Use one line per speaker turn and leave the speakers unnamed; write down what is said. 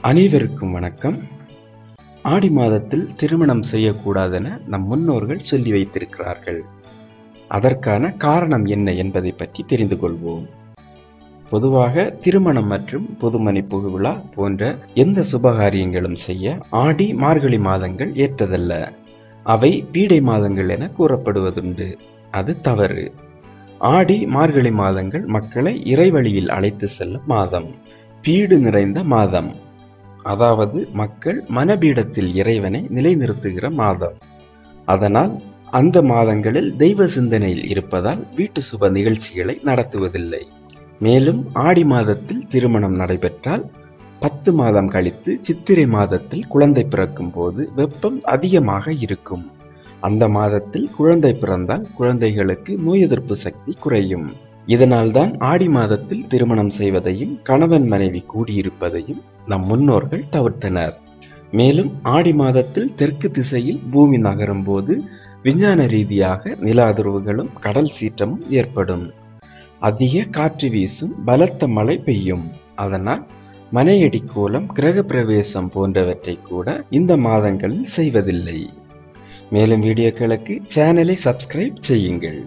அனைவருக்கும் வணக்கம். ஆடி மாதத்தில் திருமணம் செய்யக்கூடாதென நம் முன்னோர்கள் சொல்லி வைத்திருக்கிறார்கள். அதற்கான காரணம் என்ன என்பதை பற்றி தெரிந்து கொள்வோம். பொதுவாக திருமணம் மற்றும் பொதுமனை புகுவிழா போன்ற எந்த சுபகாரியங்களும் செய்ய ஆடி மார்கழி மாதங்கள் ஏற்றதல்ல. அவை பீடை மாதங்கள் என கூறப்படுவதுண்டு. அது தவறு. ஆடி மார்கழி மாதங்கள் மக்களை இறைவழியில் அழைத்து செல்லும் மாதம். பீடு நிறைந்த மாதம். அதாவது மக்கள் மனபீடத்தில் இறைவனை நிலைநிறுத்துகிற மாதம். அதனால் அந்த மாதங்களில் தெய்வ சிந்தனையில் இருப்பதால் வீட்டு சுப நிகழ்ச்சிகளை நடத்துவதில்லை. மேலும் ஆடி மாதத்தில் திருமணம் நடைபெற்றால் பத்து மாதம் கழித்து சித்திரை மாதத்தில் குழந்தை பிறக்கும் போது வெப்பம் அதிகமாக இருக்கும். அந்த மாதத்தில் குழந்தை பிறந்தால் குழந்தைகளுக்கு நோய் எதிர்ப்பு சக்தி குறையும். இதனால்தான் ஆடி மாதத்தில் திருமணம் செய்வதையும் கணவன் மனைவி கூடியிருப்பதையும் நம் முன்னோர்கள் தவிர்த்தனர். மேலும் ஆடி மாதத்தில் தெற்கு திசையில் பூமி நகரும் போது விஞ்ஞான ரீதியாக நில அதிர்வுகளும் கடல் சீற்றமும் ஏற்படும். அதிக காற்று வீசும் பலத்த மழை பெய்யும். அதனால் மனையடி கோலம் கிரக பிரவேசம் போன்றவற்றை கூட இந்த மாதங்களில் செய்வதில்லை. மேலும் வீடியோக்களுக்கு சேனலை சப்ஸ்கிரைப் செய்யுங்கள்.